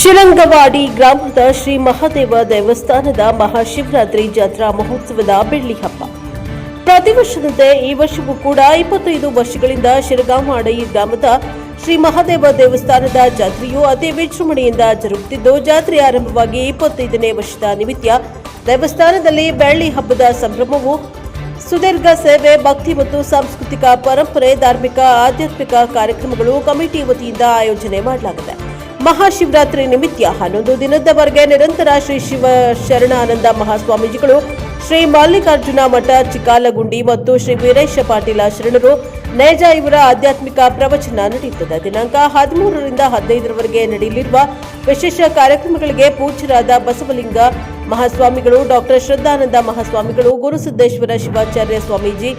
ಶಿರಂಗವಾಡಿ ಗ್ರಾಮದ ಶ್ರೀ ಮಹಾದೇವ ದೇವಸ್ಥಾನದ ಮಹಾಶಿವರಾತ್ರಿ ಜಾತ್ರಾ ಮಹೋತ್ಸವದ ಬೆಳ್ಳಿ ಹಬ್ಬ. ಪ್ರತಿ ವರ್ಷದಂತೆ ಈ ವರ್ಷವೂ ಕೂಡ ಇಪ್ಪತ್ತೈದು ವರ್ಷಗಳಿಂದ ಶಿರಗಾಮಾಡಿ ಗ್ರಾಮದ ಶ್ರೀ ಮಹಾದೇವ ದೇವಸ್ಥಾನದ ಜಾತ್ರೆಯು ಅತಿ ವಿಜೃಂಭಣೆಯಿಂದ ಜರುಗುತ್ತಿದ್ದು, ಜಾತ್ರೆ ಆರಂಭವಾಗಿ ಇಪ್ಪತ್ತೈದನೇ ವರ್ಷದ ನಿಮಿತ್ತ ದೇವಸ್ಥಾನದಲ್ಲಿ ಬೆಳ್ಳಿ ಹಬ್ಬದ ಸಂಭ್ರಮವು ಸುದೀರ್ಘ ಸೇವೆ, ಭಕ್ತಿ ಮತ್ತು ಸಾಂಸ್ಕೃತಿಕ ಪರಂಪರೆ, ಧಾರ್ಮಿಕ, ಆಧ್ಯಾತ್ಮಿಕ ಕಾರ್ಯಕ್ರಮಗಳು ಕಮಿಟಿ ವತಿಯಿಂದ ಆಯೋಜನೆ ಮಾಡಲಾಗಿದೆ. ಮಹಾಶಿವರಾತ್ರಿ ನಿಮಿತ್ತ ಹನ್ನೊಂದು ದಿನದವರೆಗೆ ನಿರಂತರ ಶ್ರೀ ಶಿವ ಶರಣಾನಂದ ಮಹಾಸ್ವಾಮೀಜಿಗಳು, ಶ್ರೀ ಮಲ್ಲಿಕಾರ್ಜುನ ಮಠ, ಚಿಕಾಲಗುಂಡಿ ಮತ್ತು ಶ್ರೀ ವೀರೇಶ ಪಾಟೀಲ ಶರಣರು ನೈಜ ಇವರ ಆಧ್ಯಾತ್ಮಿಕ ಪ್ರವಚನ ನಡೆಯುತ್ತದೆ ದಿನಾಂಕ ಹದಿಮೂರರಿಂದ ಹದಿನೈದರವರೆಗೆ ನಡೆಯಲಿರುವ ವಿಶೇಷ ಕಾರ್ಯಕ್ರಮಗಳಿಗೆ ಪೂಜ್ಯರಾದ ಬಸವಲಿಂಗ ಮಹಾಸ್ವಾಮಿಗಳು, ಡಾಕ್ಟರ್ ಶ್ರದ್ಧಾನಂದ ಮಹಾಸ್ವಾಮಿಗಳು ಗುರುಸಿದ್ದೇಶ್ವರ ಶಿವಾಚಾರ್ಯ ಸ್ವಾಮೀಜಿ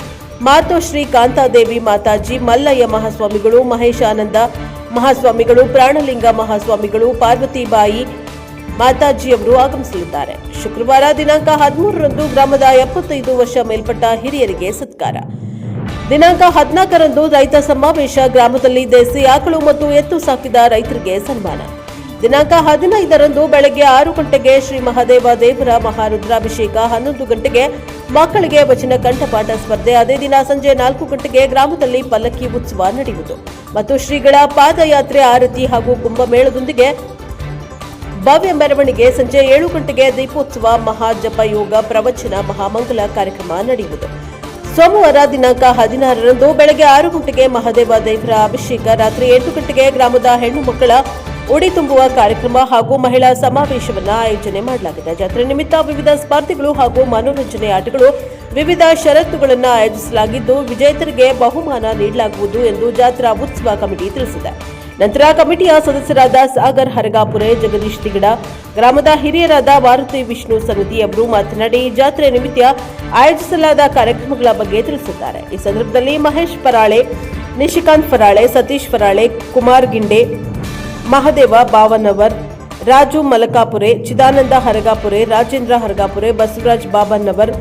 ಮಾತೋಶ್ರೀ ಕಾಂತಾದೇವಿ ಮಾತಾಜಿ, ಮಲ್ಲಯ್ಯ ಮಹಾಸ್ವಾಮಿಗಳು, ಮಹೇಶಾನಂದ ಮಹಾಸ್ವಾಮಿಗಳು, ಪ್ರಾಣಲಿಂಗ ಮಹಾಸ್ವಾಮಿಗಳು, ಪಾರ್ವತಿಬಾಯಿ ಮಾತಾಜಿಯವರು ಆಗಮಿಸಲಿದ್ದಾರೆ. ಶುಕ್ರವಾರ ದಿನಾಂಕ ಹದಿಮೂರರಂದು ಗ್ರಾಮದ ಎಪ್ಪತ್ತೈದು ವರ್ಷ ಮೇಲ್ಪಟ್ಟ ಹಿರಿಯರಿಗೆ ಸತ್ಕಾರ. ದಿನಾಂಕ ಹದಿನಾಲ್ಕರಂದು ರೈತ ಸಮಾವೇಶ, ಗ್ರಾಮದಲ್ಲಿ ದೇಸಿ ಆಕಳು ಮತ್ತು ಎತ್ತು ಸಾಕಿದ ರೈತರಿಗೆ ಸನ್ಮಾನ. ದಿನಾಂಕ ಹದಿನೈದರಂದು ಬೆಳಗ್ಗೆ ಆರು ಗಂಟೆಗೆ ಶ್ರೀ ಮಹಾದೇವ ದೇವರ ಮಹಾರುದ್ರಾಭಿಷೇಕ, ಹನ್ನೊಂದು ಗಂಟೆಗೆ ಮಕ್ಕಳಿಗೆ ವಚನ ಕಂಠಪಾಠ ಸ್ಪರ್ಧೆ, ಅದೇ ದಿನ ಸಂಜೆ ನಾಲ್ಕು ಗಂಟೆಗೆ ಗ್ರಾಮದಲ್ಲಿ ಪಲ್ಲಕ್ಕಿ ಉತ್ಸವ ನಡೆಯುವುದು. ಮತ್ತು ಶ್ರೀಗಳ ಪಾದಯಾತ್ರೆ, ಆರತಿ ಹಾಗೂ ಕುಂಭಮೇಳದೊಂದಿಗೆ ಭವ್ಯ ಮೆರವಣಿಗೆ ಸಂಜೆ ಏಳು ಗಂಟೆಗೆ ದೀಪೋತ್ಸವ, ಮಹಾಜಪ ಯೋಗ, ಪ್ರವಚನ, ಮಹಾಮಂಗಲ ಕಾರ್ಯಕ್ರಮ ನಡೆಯುವುದು. ಸೋಮವಾರ ದಿನಾಂಕ ಹದಿನಾರರಂದು ಬೆಳಗ್ಗೆ ಆರು ಗಂಟೆಗೆ ಮಹಾದೇವ ದೇವರ ಅಭಿಷೇಕ, ರಾತ್ರಿ ಎಂಟು ಗಂಟೆಗೆ ಗ್ರಾಮದ ಹೆಣ್ಣು ಮಕ್ಕಳ ಉಡಿ ತುಂಬುವ ಕಾರ್ಯಕ್ರಮ ಹಾಗೂ ಮಹಿಳಾ ಸಮಾವೇಶವನ್ನು ಆಯೋಜನೆ ಮಾಡಲಾಗಿದೆ. ಜಾತ್ರೆ ನಿಮಿತ್ತ ವಿವಿಧ ಸ್ಪರ್ಧೆಗಳು ಹಾಗೂ ಮನೋರಂಜನೆ ಆಟಗಳು ವಿವಿಧ ಷರತ್ತುಗಳನ್ನು ಆಯೋಜಿಸಲಾಗಿದ್ದು, ವಿಜೇತರಿಗೆ ಬಹುಮಾನ ನೀಡಲಾಗುವುದು ಎಂದು ಜಾತ್ರಾ ಉತ್ಸವ ಕಮಿಟಿ ತಿಳಿಸಿದೆ. ನಂತರ ಕಮಿಟಿಯ ಸದಸ್ಯರಾದ ಸಾಗರ್ ಹರಗಾಪುರೆ, ಜಗದೀಶ್ ತಿಗಡ, ಗ್ರಾಮದ ಹಿರಿಯರಾದ ಮಾರುತಿ ವಿಷ್ಣು ಸನ್ನಿಧಿ ಅವರು ಮಾತನಾಡಿ, ಜಾತ್ರೆ ನಿಮಿತ್ತ ಆಯೋಜಿಸಲಾದ ಕಾರ್ಯಕ್ರಮಗಳ ಬಗ್ಗೆ ತಿಳಿಸಿದ್ದಾರೆ. ಈ ಸಂದರ್ಭದಲ್ಲಿ ಮಹೇಶ್ ಪರಾಳೆ, ನಿಶಿಕಾಂತ್ ಫರಾಳೆ ಸತೀಶ್ ಫರಾಳೆ ಕುಮಾರ್ ಗಿಂಡೆ ಮಹದೇವ ಬಾವನವರ್ ರಾಜು ಮಲಕಾಪುರೆ, ಚಿದಾನಂದ ಹರಗಾಪುರೆ, ರಾಜೇಂದ್ರ ಹರಗಾಪುರೆ, ಬಸವರಾಜ್ ಬಾಬನ್ನವರ್,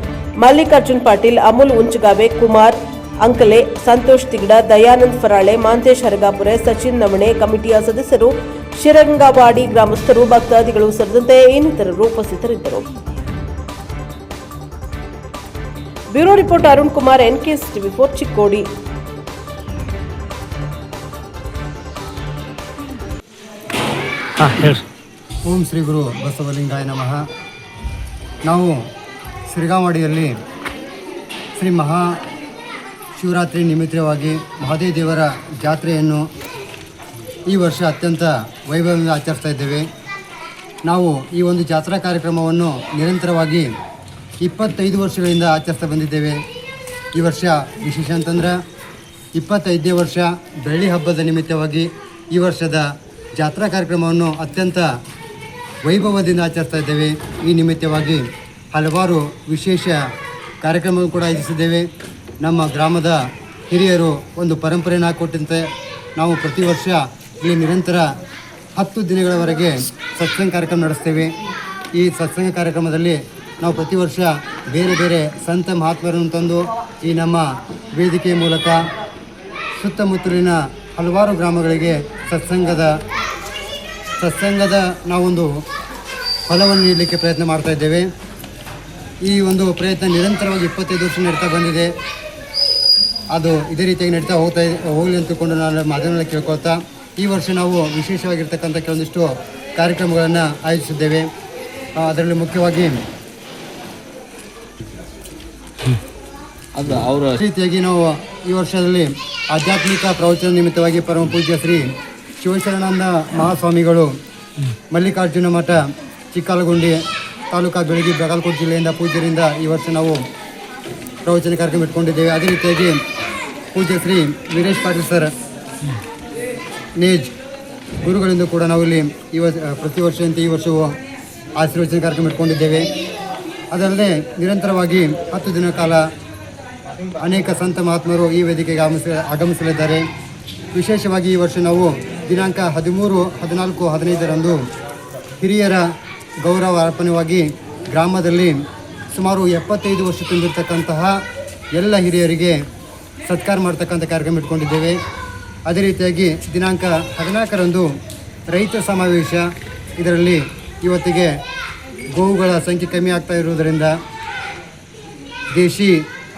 ಮಲ್ಲಿಕಾರ್ಜುನ್ ಪಾಟೀಲ್, ಅಮುಲ್ ಉಂಚಗಾವೆ, ಕುಮಾರ್, ಅಂಕಲೆ, ಸಂತೋಷ್ ತಿಗಡ ದಯಾನಂದ್ ಫರಾಳೆ, ಮಾಂತೇಶ್ ಹರಗಾಪುರೆ, ಸಚಿನ್ ನವಣೆ ಕಮಿಟಿಯ ಸದಸ್ಯರು ಶಿರಂಗವಾಡಿ ಗ್ರಾಮಸ್ಥರು, ಭಕ್ತಾದಿಗಳು ಸೇರಿದಂತೆ ಇನ್ನಿತರರು ಉಪಸ್ಥಿತರಿದ್ದರು. Bureau report Arun Kumar NKS TV four Chikkodi. ಹಾಂ, ಹೇಳಿ. ಓಂ ಶ್ರೀ ಗುರು ಬಸವಲಿಂಗಾಯ ನಮಃ. ನಾವು ಶ್ರೀಗಾಮಡಿಯಲ್ಲಿ ಶ್ರೀ ಮಹಾ ಶಿವರಾತ್ರಿ ನಿಮಿತ್ತವಾಗಿ ಮಹಾದೇವ ದೇವರ ಜಾತ್ರೆಯನ್ನು ಈ ವರ್ಷ ಅತ್ಯಂತ ವೈಭವದಿಂದ ಆಚರಿಸ್ತಾ ಇದ್ದೇವೆ. ನಾವು ಈ ಒಂದು ಜಾತ್ರಾ ಕಾರ್ಯಕ್ರಮವನ್ನು ನಿರಂತರವಾಗಿ ಇಪ್ಪತ್ತೈದು ವರ್ಷಗಳಿಂದ ಆಚರಿಸ್ತಾ ಬಂದಿದ್ದೇವೆ. ಈ ವರ್ಷ ವಿಶೇಷ ಅಂತಂದ್ರೆ ಇಪ್ಪತ್ತೈದನೇ ವರ್ಷ ಬೆಳ್ಳಿ ಹಬ್ಬದ ನಿಮಿತ್ತವಾಗಿ ಈ ವರ್ಷದ ಜಾತ್ರಾ ಕಾರ್ಯಕ್ರಮವನ್ನು ಅತ್ಯಂತ ವೈಭವದಿಂದ ಆಚರಿಸ್ತಾ ಇದ್ದೇವೆ. ಈ ನಿಮಿತ್ತವಾಗಿ ಹಲವಾರು ವಿಶೇಷ ಕಾರ್ಯಕ್ರಮಗಳು ಕೂಡ ಆಯೋಜಿಸಿದ್ದೇವೆ. ನಮ್ಮ ಗ್ರಾಮದ ಹಿರಿಯರು ಒಂದು ಪರಂಪರೆಯನ್ನು ಹಾಕೊಟ್ಟಂತೆ ನಾವು ಪ್ರತಿ ವರ್ಷ ಈ ನಿರಂತರ ಹತ್ತು ದಿನಗಳವರೆಗೆ ಸತ್ಸಂಗ ಕಾರ್ಯಕ್ರಮ ನಡೆಸ್ತೇವೆ. ಈ ಸತ್ಸಂಗ ಕಾರ್ಯಕ್ರಮದಲ್ಲಿ ನಾವು ಪ್ರತಿ ವರ್ಷ ಬೇರೆ ಬೇರೆ ಸಂತ ಮಹಾತ್ಮರನ್ನು ತಂದು ಈ ನಮ್ಮ ವೇದಿಕೆಯ ಮೂಲಕ ಸುತ್ತಮುತ್ತಲಿನ ಹಲವಾರು ಗ್ರಾಮಗಳಿಗೆ ಸತ್ಸಂಗದ ಸತ್ಸಂಗದ ನಾವೊಂದು ಫಲವನ್ನು ನೀಡಲಿಕ್ಕೆ ಪ್ರಯತ್ನ ಮಾಡ್ತಾ ಇದ್ದೇವೆ. ಈ ಒಂದು ಪ್ರಯತ್ನ ನಿರಂತರವಾಗಿ ಇಪ್ಪತ್ತೈದು ವರ್ಷ ನಡೀತಾ ಬಂದಿದೆ. ಅದು ಇದೇ ರೀತಿಯಾಗಿ ನಡೀತಾ ಹೋಗ್ತಾ ಹೋಗಲಿ ಅಂತಕೊಂಡು ನಾನು ಮಾಧ್ಯಮದಲ್ಲಿ ಕೇಳ್ಕೊಳ್ತಾ ಈ ವರ್ಷ ನಾವು ವಿಶೇಷವಾಗಿರ್ತಕ್ಕಂಥ ಕೆಲವೊಂದಿಷ್ಟು ಕಾರ್ಯಕ್ರಮಗಳನ್ನು ಆಯೋಜಿಸಿದ್ದೇವೆ. ಅದರಲ್ಲಿ ಮುಖ್ಯವಾಗಿ ಅದು ಅವರ ರೀತಿಯಾಗಿ ನಾವು ಈ ವರ್ಷದಲ್ಲಿ ಆಧ್ಯಾತ್ಮಿಕ ಪ್ರವಚನ ನಿಮಿತ್ತವಾಗಿ ಪರಮ ಪೂಜ್ಯ ಶ್ರೀ ಶಿವಶರಣಾನಂದ ಮಹಾಸ್ವಾಮಿಗಳು, ಮಲ್ಲಿಕಾರ್ಜುನ ಮಠ, ಚಿಕ್ಕಲಗುಂಡಿ ತಾಲೂಕಾ ಬೆಳಗ್ಗೆ ಬಾಗಲಕೋಟೆ ಜಿಲ್ಲೆಯಿಂದ ಪೂಜೆಯಿಂದ ಈ ವರ್ಷ ನಾವು ಪ್ರವಚನ ಕಾರ್ಯಕ್ರಮ ಇಟ್ಕೊಂಡಿದ್ದೇವೆ. ಅದೇ ರೀತಿಯಾಗಿ ಪೂಜ್ಯ ಶ್ರೀ ವೀರೇಶ್ ಪಾಟೀಲ್ ಸರ್, ನೇಜ್ ಗುರುಗಳಿಂದ ಕೂಡ ನಾವು ಇಲ್ಲಿ ಈ ವರ್ಷ, ಪ್ರತಿ ವರ್ಷದಂತೆ ಈ ವರ್ಷವೂ ಆಶೀರ್ವಚನ ಕಾರ್ಯಕ್ರಮ ಇಟ್ಕೊಂಡಿದ್ದೇವೆ. ಅದಲ್ಲದೆ ನಿರಂತರವಾಗಿ ಹತ್ತು ದಿನ ಕಾಲ ಅನೇಕ ಸಂತ ಮಹಾತ್ಮರು ಈ ವೇದಿಕೆಗೆ ಆಗಮಿಸ, ಆಗಮಿಸಲಿದ್ದಾರೆ. ವಿಶೇಷವಾಗಿ ಈ ವರ್ಷ ನಾವು ದಿನಾಂಕ ಹದಿಮೂರು, ಹದಿನಾಲ್ಕು, ಹದಿನೈದರಂದು ಹಿರಿಯರ ಗೌರವ ಅರ್ಪಣೆಯಾಗಿ ಗ್ರಾಮದಲ್ಲಿ ಸುಮಾರು ಎಪ್ಪತ್ತೈದು ವರ್ಷ ತುಂಬಿರ್ತಕ್ಕಂತಹ ಎಲ್ಲ ಹಿರಿಯರಿಗೆ ಸತ್ಕಾರ ಮಾಡ್ತಕ್ಕಂಥ ಕಾರ್ಯಕ್ರಮ ಇಟ್ಕೊಂಡಿದ್ದೇವೆ. ಅದೇ ರೀತಿಯಾಗಿ ದಿನಾಂಕ ಹದಿನಾಲ್ಕರಂದು ರೈತ ಸಮಾವೇಶ. ಇದರಲ್ಲಿ ಇವತ್ತಿಗೆ ಗೋವುಗಳ ಸಂಖ್ಯೆ ಕಮ್ಮಿ ಆಗ್ತಾ ಇರುವುದರಿಂದ ದೇಶಿ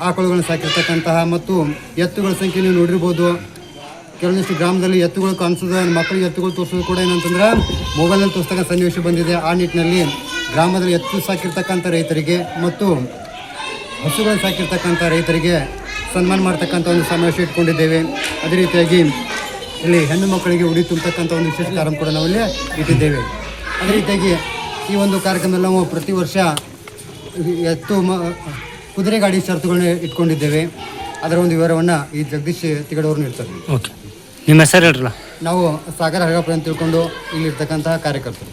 ಆಕಳುಗಳನ್ನು ಸಾಕಿರ್ತಕ್ಕಂತಹ ಮತ್ತು ಎತ್ತುಗಳ ಸಂಖ್ಯೆ ನೀವು ನೋಡಿರ್ಬೋದು. ಕೆಲವೊಂದಿಷ್ಟು ಗ್ರಾಮದಲ್ಲಿ ಎತ್ತುಗಳು ಕಾಣಿಸೋದು ಮಕ್ಕಳಿಗೆ ಎತ್ತುಗಳು ತೋರಿಸೋದು ಕೂಡ ಏನಂತಂದ್ರೆ ಮೊಬೈಲಲ್ಲಿ ತೋರಿಸ್ತಕ್ಕ ಸನ್ನಿವೇಶ ಬಂದಿದೆ. ಆ ನಿಟ್ಟಿನಲ್ಲಿ ಗ್ರಾಮದಲ್ಲಿ ಎತ್ತು ಸಾಕಿರ್ತಕ್ಕಂಥ ರೈತರಿಗೆ ಮತ್ತು ಹಸುಗಳನ್ನು ಸಾಕಿರ್ತಕ್ಕಂಥ ರೈತರಿಗೆ ಸನ್ಮಾನ ಮಾಡ್ತಕ್ಕಂಥ ಒಂದು ಸಮಾವೇಶ ಇಟ್ಕೊಂಡಿದ್ದೇವೆ. ಅದೇ ರೀತಿಯಾಗಿ ಇಲ್ಲಿ ಹೆಣ್ಣು ಮಕ್ಕಳಿಗೆ ಉಡಿ ತುಂಬತಕ್ಕಂಥ ಒಂದು ವಿಶೇಷ ಕಾರ್ಯಕ್ರಮ ಕೂಡ ನಾವಲ್ಲಿ ಇಟ್ಟಿದ್ದೇವೆ. ಅದೇ ರೀತಿಯಾಗಿ ಈ ಒಂದು ಕಾರ್ಯಕ್ರಮದಲ್ಲಿ ನಾವು ಪ್ರತಿ ವರ್ಷ ಎತ್ತು ಮ ಕುದುರೆ ಗಾಡಿ ಷರತ್ತುಗಳನ್ನ ಇಟ್ಕೊಂಡಿದ್ದೇವೆ. ಅದರ ಒಂದು ವಿವರವನ್ನು ಈ ಜಗದೀಶ್ ತಿಗಡವರು ನೀಡ್ತಾರೆ. ಓಕೆ ನಿಮ್ಮ ಹೆಸರು ಹೇಳ್ರಲ್ಲ? ನಾವು ಸಾಗರ ಹರಗಪ್ಪ ಅಂತ ತಿಳ್ಕೊಂಡು ಇಲ್ಲಿರ್ತಕ್ಕಂತಹ ಕಾರ್ಯಕರ್ತರು.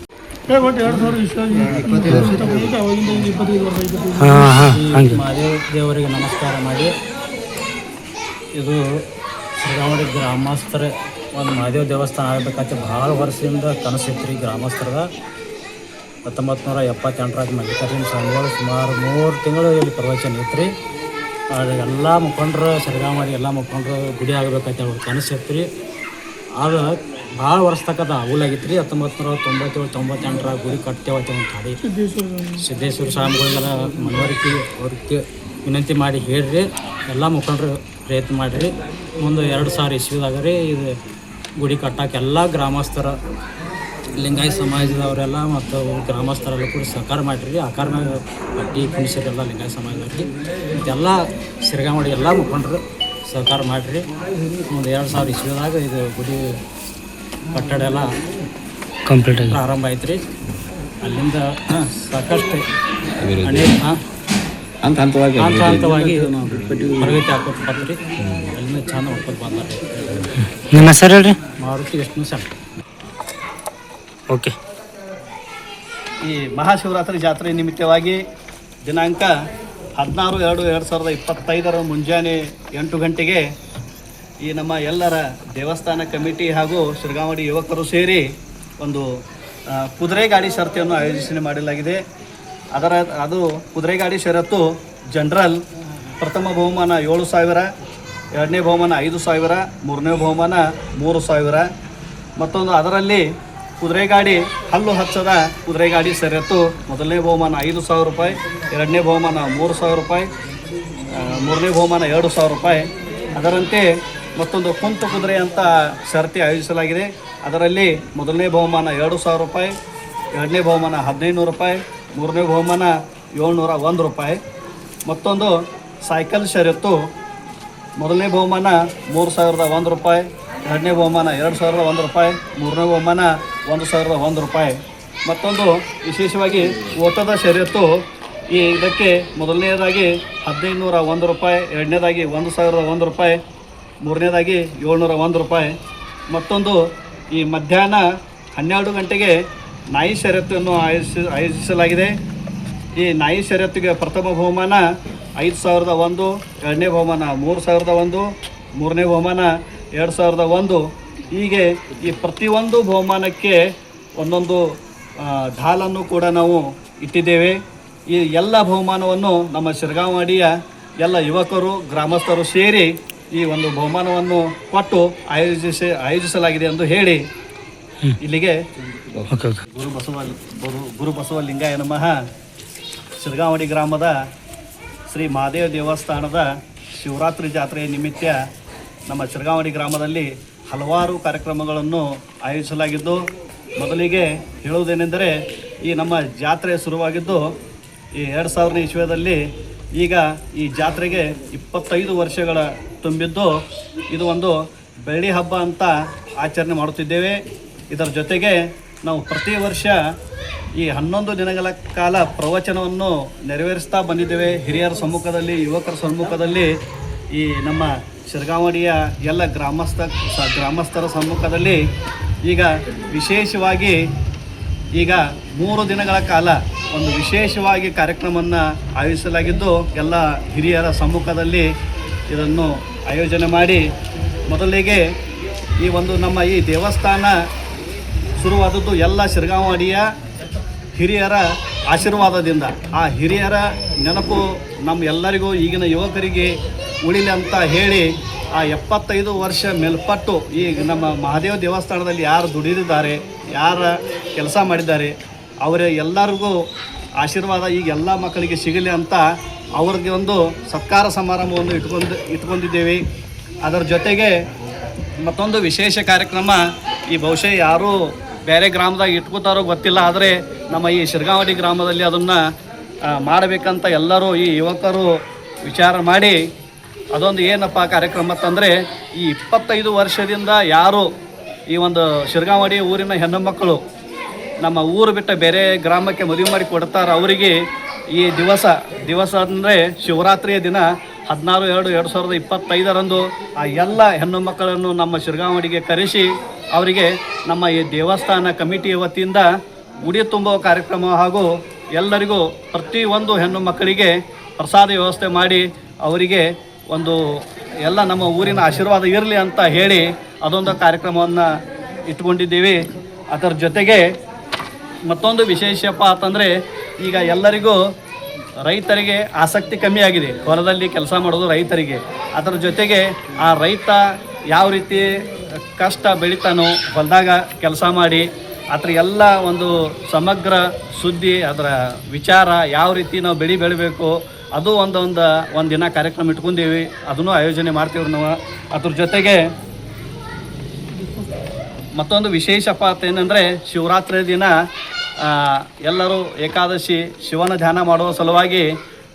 ಹಾಂ ಹಾಂ ಹಂಗೆ. ಮಹಾದೇವ ದೇವರಿಗೆ ನಮಸ್ಕಾರ ಮಾಡಿ. ಇದು ಶ್ರೀರಾಮಡಿ ಗ್ರಾಮಸ್ಥರ ಒಂದು ಮಹಾದೇವ ದೇವಸ್ಥಾನ ಆಗಬೇಕಂತ ಭಾಳ ವರ್ಷದಿಂದ ಕನಸಿತ್ತು ರೀ ಗ್ರಾಮಸ್ಥರದ. ಹತ್ತೊಂಬತ್ತು ನೂರ ಎಪ್ಪತ್ತೆಂಟರಾಗ ಮಲ್ಲಿಕಾರ್ಜುನ ಸ್ವಾಮಿಗಳು ಸುಮಾರು ಮೂರು ತಿಂಗಳು ಇಲ್ಲಿ ಪ್ರವಚನ ಇತ್ತು ರೀ ಅದು ಎಲ್ಲ ಮುಖಂಡರು ಶ್ರೀರಾಮಡಿ ಎಲ್ಲ ಮುಖಂಡರು ಗುಡಿ ಆಗಬೇಕಂತ ಅವ್ರು ಕನಸಿತ್ತು ರೀ ಅದು ಭಾಳ ವರ್ಷ ತಕ್ಕದ ಆಗಿತ್ತು ರೀ ಹತ್ತೊಂಬತ್ತು ನೂರ ತೊಂಬತ್ತೇಳು ತೊಂಬತ್ತೆಂಟರಾಗ ಗುಡಿ ಕಟ್ತೇವತ್ತೆ ಅಂತ ಹಾಡಿ ಸಿದ್ದೇಶ್ವರ ಸ್ವಾಮಿಗಳಿಗೆಲ್ಲ ಮನವರಿಕೆ ಅವ್ರಿಗೆ ವಿನಂತಿ ಮಾಡಿ ಹೇಳ್ರಿ, ಎಲ್ಲ ಮುಖಂಡರು ಪ್ರಯತ್ನ ಮಾಡಿರಿ. ಮುಂದೆ ಎರಡು ಸಾವಿರ ಇಸ್ವಿದಾಗ ರೀ ಇದು ಗುಡಿ ಕಟ್ಟಕ್ಕೆ ಎಲ್ಲ ಗ್ರಾಮಸ್ಥರ, ಲಿಂಗಾಯತ ಸಮಾಜದವರೆಲ್ಲ ಮತ್ತು ಗ್ರಾಮಸ್ಥರೆಲ್ಲ ಕೂಡ ಸಹಕಾರ ಮಾಡಿರಿ. ಆ ಕಾರಣ ಅಡ್ಡಿ ಕುಣಿಸರೆಲ್ಲ ಲಿಂಗಾಯತ ಸಮಾಜದವ್ರಿಗೆ. ಮತ್ತೆಲ್ಲ ಸಿರಗಾಮಡಿ ಎಲ್ಲ ಮುಖಂಡರು ಸಹಕಾರ ಮಾಡಿರಿ. ಒಂದು ಎರಡು ಸಾವಿರ ಇಸ್ವಿದಾಗ ಇದು ಗುಡಿ ಕಟ್ಟಡ ಎಲ್ಲ ಕಂಪ್ಲೀಟ್ ಆಗಿ ಪ್ರಾರಂಭ ಆಯ್ತು ರೀ ಅಲ್ಲಿಂದ ಹಾ, ಸಾಕಷ್ಟು ಅನೇಕ ಹಂತ ಹಂತವಾಗಿ ಹಂತ ಹಂತವಾಗಿ ಪ್ರಗತಿ ಹಾಕೋದು ಬರ್ತೀರಿ ಅಲ್ಲಿಂದ ಚಂದ ಮಾಡ್ಕೊಂಡು ಬಂದಾರೆ ನಿಮ್ಮ ಹೆಸರು ಹೇಳ್ರಿ? Maruti Vishnu sir okay. ಈ ಮಹಾಶಿವರಾತ್ರಿ ಜಾತ್ರೆ ನಿಮಿತ್ತವಾಗಿ ದಿನಾಂಕ ಹದಿನಾರು, ಎರಡು ಎರಡು ಸಾವಿರದ ಇಪ್ಪತ್ತೈದರ ಮುಂಜಾನೆ ಎಂಟು ಗಂಟೆಗೆ ಈ ನಮ್ಮ ಎಲ್ಲರ ದೇವಸ್ಥಾನ ಕಮಿಟಿ ಹಾಗೂ ಶಿರಗಾವಡಿ ಯುವಕರು ಸೇರಿ ಒಂದು ಕುದುರೆ ಗಾಡಿ ಷರತ್ತಿಯನ್ನು ಆಯೋಜನೆ ಮಾಡಲಾಗಿದೆ. ಅದರ, ಅದು ಕುದುರೆ ಗಾಡಿ ಷರತ್ತು ಜನರಲ್ ಪ್ರಥಮ ಬಹುಮಾನ ಏಳು ಸಾವಿರ, ಎರಡನೇ ಬಹುಮಾನ ಐದು ಸಾವಿರ, ಮೂರನೇ ಬಹುಮಾನ ಮೂರು ಸಾವಿರ. ಮತ್ತೊಂದು ಅದರಲ್ಲಿ ಕುದುರೆ ಗಾಡಿ ಹಲ್ಲು ಹಚ್ಚದ ಕುದುರೆ ಗಾಡಿ ಸರಿಯತ್ತು ಮೊದಲನೇ ಬಹುಮಾನ ಐದು ಸಾವಿರ ರೂಪಾಯಿ, ಎರಡನೇ ಬಹುಮಾನ ಮೂರು ಸಾವಿರ ರೂಪಾಯಿ ಮೂರನೇ ಬಹುಮಾನ ಎರಡು ಸಾವಿರ ರೂಪಾಯಿ. ಅದರಂತೆ ಮತ್ತೊಂದು ಕುಂತು ಕುದುರೆ ಅಂತ ಷರತಿ ಆಯೋಜಿಸಲಾಗಿದೆ. ಅದರಲ್ಲಿ ಮೊದಲನೇ ಬಹುಮಾನ ಎರಡು ಸಾವಿರ ರೂಪಾಯಿ, ಎರಡನೇ ಬಹುಮಾನ ಹದಿನೈದು ರೂಪಾಯಿ, ಮೂರನೇ ಬಹುಮಾನ ಏಳ್ನೂರ ಒಂದು ರೂಪಾಯಿ. ಮತ್ತೊಂದು ಸೈಕಲ್ ಷರತ್ತು ಮೊದಲನೇ ಬಹುಮಾನ ಮೂರು ಸಾವಿರದ ಒಂದು ರೂಪಾಯಿ ಎರಡನೇ ಬಹುಮಾನ ಎರಡು ಸಾವಿರದ ಒಂದು ರೂಪಾಯಿ, ಮೂರನೇ ಬಹುಮಾನ ಒಂದು ಸಾವಿರದ ಒಂದು ರೂಪಾಯಿ. ಮತ್ತೊಂದು ವಿಶೇಷವಾಗಿ ಓಟದ ಷರತ್ತು ಈ ಇದಕ್ಕೆ ಮೊದಲನೇದಾಗಿ ಹದಿನೈದು ನೂರ ಒಂದು ರೂಪಾಯಿ, ಎರಡನೇದಾಗಿ ಒಂದು ಸಾವಿರದ ಒಂದು ರೂಪಾಯಿ, ಮೂರನೇದಾಗಿ ಏಳ್ನೂರ ಒಂದು ರೂಪಾಯಿ. ಮತ್ತೊಂದು ಈ ಮಧ್ಯಾಹ್ನ ಹನ್ನೆರಡು ಗಂಟೆಗೆ ನಾಯಿ ಷರತ್ತನ್ನು ಆಯೋಜಿಸಿ ಆಯೋಜಿಸಲಾಗಿದೆ. ಈ ನಾಯಿ ಷರತ್ತಿಗೆ ಪ್ರಥಮ ಬಹುಮಾನ ಐದು ಸಾವಿರದ ಒಂದು, ಎರಡನೇ ಬಹುಮಾನ ಮೂರು ಸಾವಿರದ ಒಂದು, ಮೂರನೇ ಬಹುಮಾನ ಎರಡು ಸಾವಿರದ ಒಂದು ಹೀಗೆ ಈ ಪ್ರತಿಯೊಂದು ಬಹುಮಾನಕ್ಕೆ ಒಂದೊಂದು ಢಾಲನ್ನು ಕೂಡ ನಾವು ಇಟ್ಟಿದ್ದೇವೆ. ಈ ಎಲ್ಲ ಬಹುಮಾನವನ್ನು ನಮ್ಮ ಶಿರಗಾಂವಾಡಿಯ ಎಲ್ಲ ಯುವಕರು ಗ್ರಾಮಸ್ಥರು ಸೇರಿ ಈ ಒಂದು ಬಹುಮಾನವನ್ನು ಕೊಟ್ಟು ಆಯೋಜಿಸಿ ಆಯೋಜಿಸಲಾಗಿದೆ ಎಂದು ಹೇಳಿ ಇಲ್ಲಿಗೆ ಗುರು ಬಸವ ಗುರು ಗುರು ಬಸವ ಲಿಂಗಾಯ ನಮಃ. ಶಿರಗಾವಡಿ ಗ್ರಾಮದ ಶ್ರೀ ಮಹಾದೇವ ದೇವಸ್ಥಾನದ ಶಿವರಾತ್ರಿ ಜಾತ್ರೆಯ ನಿಮಿತ್ತ ನಮ್ಮ ಚಿರಗಾವಣಿ ಗ್ರಾಮದಲ್ಲಿ ಹಲವಾರು ಕಾರ್ಯಕ್ರಮಗಳನ್ನು ಆಯೋಜಿಸಲಾಗಿದ್ದು, ಮೊದಲಿಗೆ ಹೇಳುವುದೇನೆಂದರೆ ಈ ನಮ್ಮ ಜಾತ್ರೆ ಶುರುವಾಗಿದ್ದು, ಈ ಎರಡು ಸಾವಿರನೇ ಇಸ್ವಿಯಲ್ಲಿ ಈಗ ಈ ಜಾತ್ರೆಗೆ ಇಪ್ಪತ್ತೈದು ವರ್ಷಗಳ ತುಂಬಿದ್ದು, ಇದು ಒಂದು ಬೆಳ್ಳಿ ಹಬ್ಬ ಅಂತ ಆಚರಣೆ ಮಾಡುತ್ತಿದ್ದೇವೆ. ಇದರ ಜೊತೆಗೆ ನಾವು ಪ್ರತಿ ವರ್ಷ ಈ ಹನ್ನೊಂದು ದಿನಗಳ ಕಾಲ ಪ್ರವಚನವನ್ನು ನೆರವೇರಿಸ್ತಾ ಬಂದಿದ್ದೇವೆ. ಹಿರಿಯರ ಸಮ್ಮುಖದಲ್ಲಿ, ಯುವಕರ ಸಮ್ಮುಖದಲ್ಲಿ ಈ ನಮ್ಮ ಶಿರಗಾವಡಿಯ ಎಲ್ಲ ಗ್ರಾಮಸ್ಥ ಗ್ರಾಮಸ್ಥರ ಸಮ್ಮುಖದಲ್ಲಿ ಈಗ ವಿಶೇಷವಾಗಿ ಈಗ ಮೂರು ದಿನಗಳ ಕಾಲ ಒಂದು ವಿಶೇಷವಾಗಿ ಕಾರ್ಯಕ್ರಮವನ್ನು ಆಯೋಜಿಸಲಾಗಿದ್ದು ಎಲ್ಲ ಹಿರಿಯರ ಸಮ್ಮುಖದಲ್ಲಿ ಇದನ್ನು ಆಯೋಜನೆ ಮಾಡಿ ಮೊದಲಿಗೆ ಈ ಒಂದು ನಮ್ಮ ಈ ದೇವಸ್ಥಾನ ಶುರುವಾದದ್ದು ಎಲ್ಲ ಶಿರಗಾಂವಾಡಿಯ ಹಿರಿಯರ ಆಶೀರ್ವಾದದಿಂದ ಆ ಹಿರಿಯರ ನೆನಪು ನಮ್ಮ ಎಲ್ಲರಿಗೂ ಈಗಿನ ಯುವಕರಿಗೆ ಉಳಿಲಿ ಅಂತ ಹೇಳಿ ಆ ಎಪ್ಪತ್ತೈದು ವರ್ಷ ಮೇಲ್ಪಟ್ಟು ಈ ನಮ್ಮ ಮಹಾದೇವ ದೇವಸ್ಥಾನದಲ್ಲಿ ಯಾರು ದುಡಿದಿದ್ದಾರೆ, ಯಾರ ಕೆಲಸ ಮಾಡಿದ್ದಾರೆ, ಅವರ ಎಲ್ಲರಿಗೂ ಆಶೀರ್ವಾದ, ಈಗ ಎಲ್ಲ ಮಕ್ಕಳಿಗೆ ಸಿಗಲಿ ಅಂತ ಅವ್ರಿಗೆ ಒಂದು ಸತ್ಕಾರ ಸಮಾರಂಭವನ್ನು ಇಟ್ಕೊಂಡು, ಇಟ್ಕೊಂಡಿದ್ದೇವೆ. ಅದರ ಜೊತೆಗೆ ಮತ್ತೊಂದು ವಿಶೇಷ ಕಾರ್ಯಕ್ರಮ, ಈ ಬಹುಶಃ ಯಾರೂ ಬೇರೆ ಗ್ರಾಮದಾಗ ಇಟ್ಕೋತಾರೋ ಗೊತ್ತಿಲ್ಲ, ಆದರೆ ನಮ್ಮ ಈ ಶಿರ್ಗಾವಡಿ ಗ್ರಾಮದಲ್ಲಿ ಅದನ್ನು ಮಾಡಬೇಕಂತ ಎಲ್ಲರೂ ಈ ಯುವಕರು ವಿಚಾರ ಮಾಡಿ, ಅದೊಂದು ಏನಪ್ಪ ಕಾರ್ಯಕ್ರಮ ಅಂತಂದರೆ, ಈ ಇಪ್ಪತ್ತೈದು ವರ್ಷದಿಂದ ಯಾರು ಈ ಒಂದು ಶಿರ್ಗಾವಡಿ ಊರಿನ ಹೆಣ್ಣು ಮಕ್ಕಳು ನಮ್ಮ ಊರು ಬಿಟ್ಟ ಬೇರೆ ಗ್ರಾಮಕ್ಕೆ ಮದುವೆ ಮಾಡಿ ಕೊಡ್ತಾರೆ ಅವರಿಗೆ ಈ ದಿವಸ ದಿವಸ ಅಂದರೆ ಶಿವರಾತ್ರಿಯ ದಿನ ಹದಿನಾರು, ಎರಡು ಎರಡು ಸಾವಿರದ ಇಪ್ಪತ್ತೈದರಂದು ಆ ಎಲ್ಲ ಹೆಣ್ಣು ಮಕ್ಕಳನ್ನು ನಮ್ಮ ಶಿರ್ಗಾವಡಿಗೆ ಕರೆಸಿ ಅವರಿಗೆ ನಮ್ಮ ಈ ದೇವಸ್ಥಾನ ಕಮಿಟಿ ವತಿಯಿಂದ ಉಡಿ ತುಂಬುವ ಕಾರ್ಯಕ್ರಮ ಹಾಗೂ ಎಲ್ಲರಿಗೂ ಪ್ರತಿಯೊಂದು ಹೆಣ್ಣು ಮಕ್ಕಳಿಗೆ ಪ್ರಸಾದ ವ್ಯವಸ್ಥೆ ಮಾಡಿ ಅವರಿಗೆ ಒಂದು ಎಲ್ಲ ನಮ್ಮ ಊರಿನ ಆಶೀರ್ವಾದ ಇರಲಿ ಅಂತ ಹೇಳಿ ಅದೊಂದು ಕಾರ್ಯಕ್ರಮವನ್ನು ಇಟ್ಕೊಂಡಿದ್ದೀವಿ ಅದರ ಜೊತೆಗೆ ಮತ್ತೊಂದು ವಿಶೇಷಪ್ಪ ಅಂತಂದರೆ ಈಗ ಎಲ್ಲರಿಗೂ ರೈತರಿಗೆ ಆಸಕ್ತಿ ಕಮ್ಮಿ ಆಗಿದೆ. ಹೊಲದಲ್ಲಿ ಕೆಲಸ ಮಾಡೋದು ರೈತರಿಗೆ. ಅದರ ಜೊತೆಗೆ ಆ ರೈತ ಯಾವ ರೀತಿ ಕಷ್ಟ ಬೆಳಿತಾನೋ, ಹೊಲದಾಗ ಕೆಲಸ ಮಾಡಿ, ಅದ್ರ ಎಲ್ಲ ಒಂದು ಸಮಗ್ರ ಸುದ್ದಿ, ಅದರ ವಿಚಾರ ಯಾವ ರೀತಿ ನಾವು ಬೆಳೆ ಬೆಳಿಬೇಕು, ಅದು ಒಂದೊಂದು ಒಂದು ದಿನ ಕಾರ್ಯಕ್ರಮ ಇಟ್ಕೊಂಡೀವಿ, ಅದನ್ನು ಆಯೋಜನೆ ಮಾಡ್ತೀವಿ ನಾವು. ಅದ್ರ ಜೊತೆಗೆ ಮತ್ತೊಂದು ವಿಶೇಷ ಪಾತ್ರ ಏನಂದರೆ ಶಿವರಾತ್ರಿ ದಿನ ಎಲ್ಲರೂ ಏಕಾದಶಿ ಶಿವನ ಧ್ಯಾನ ಮಾಡುವ ಸಲುವಾಗಿ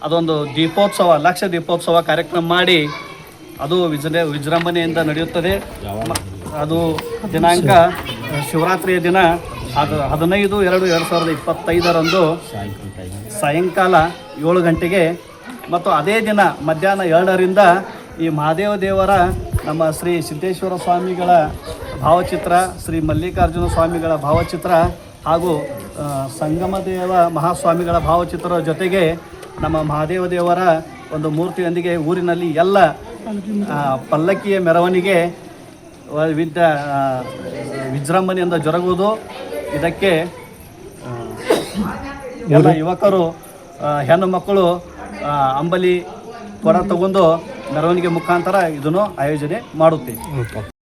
ಅದೊಂದು ದೀಪೋತ್ಸವ, ಲಕ್ಷ ದೀಪೋತ್ಸವ ಕಾರ್ಯಕ್ರಮ ಮಾಡಿ ಅದು ವಿಜೃ, ವಿಜೃಂಭಣೆಯಿಂದ ನಡೆಯುತ್ತದೆ. ಅದು ದಿನಾಂಕ ಶಿವರಾತ್ರಿಯ ದಿನ ಅದು ಹದಿನೈದು ಎರಡು ಎರಡು ಸಾವಿರದ ಇಪ್ಪತ್ತೈದರಂದು ಸಾಯಂಕಾಲ ಏಳು ಗಂಟೆಗೆ ಮತ್ತು ಅದೇ ದಿನ ಮಧ್ಯಾಹ್ನ ಎರಡರಿಂದ ಈ ಮಹಾದೇವ ದೇವರ ನಮ್ಮ ಶ್ರೀ ಸಿದ್ದೇಶ್ವರ ಸ್ವಾಮಿಗಳ ಭಾವಚಿತ್ರ, ಶ್ರೀ ಮಲ್ಲಿಕಾರ್ಜುನ ಸ್ವಾಮಿಗಳ ಭಾವಚಿತ್ರ ಹಾಗೂ ಸಂಗಮದೇವ ಮಹಾಸ್ವಾಮಿಗಳ ಭಾವಚಿತ್ರದ ಜೊತೆಗೆ ನಮ್ಮ ಮಹಾದೇವ ದೇವರ ಒಂದು ಮೂರ್ತಿಯೊಂದಿಗೆ ಊರಿನಲ್ಲಿ ಎಲ್ಲ ಪಲ್ಲಕ್ಕಿಯ ಮೆರವಣಿಗೆ ವಿದ್ಯ ವಿಜೃಂಭಣೆಯಿಂದ ಜರುಗುವುದು. ಇದಕ್ಕೆ ಎಲ್ಲ ಯುವಕರು ಹೆಣ್ಣು ಮಕ್ಕಳು ಅಂಬಲಿ ಕೊಡ ತಗೊಂಡು ಮೆರವಣಿಗೆ ಮುಖಾಂತರ ಇದನ್ನು ಆಯೋಜನೆ ಮಾಡುತ್ತೇವೆ.